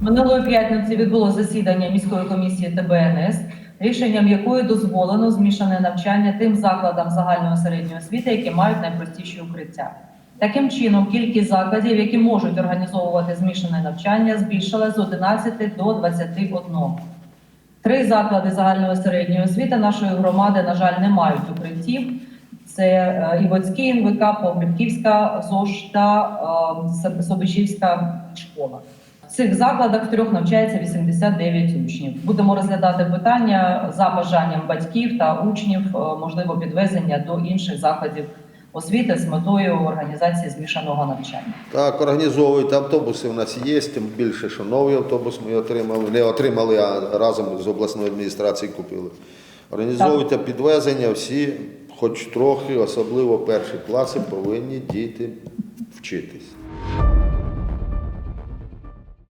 Минулої п'ятниці відбулося засідання міської комісії ТБНС, рішенням якої дозволено змішане навчання тим закладам загальної середньої освіти, які мають найпростіші укриття. Таким чином, кількість закладів, які можуть організовувати змішане навчання, збільшилась з 11 до 21. Три заклади загальної середньої освіти нашої громади, на жаль, не мають укриттів. Це е, Івоцький НВК, Погребківська ЗОЖ та е, Собичівська школа. В цих закладах трьох навчається 89 учнів. Будемо розглядати питання за бажанням батьків та учнів, е, можливо, підвезення до інших закладів освіти з метою організації змішаного навчання. Так, організовують автобуси. У нас є, тим більше, що новий автобус ми отримали. Не отримали, а разом з обласною адміністрацією купили. Організовуйте підвезення, всі, хоч трохи, особливо перші класи, повинні діти вчитись.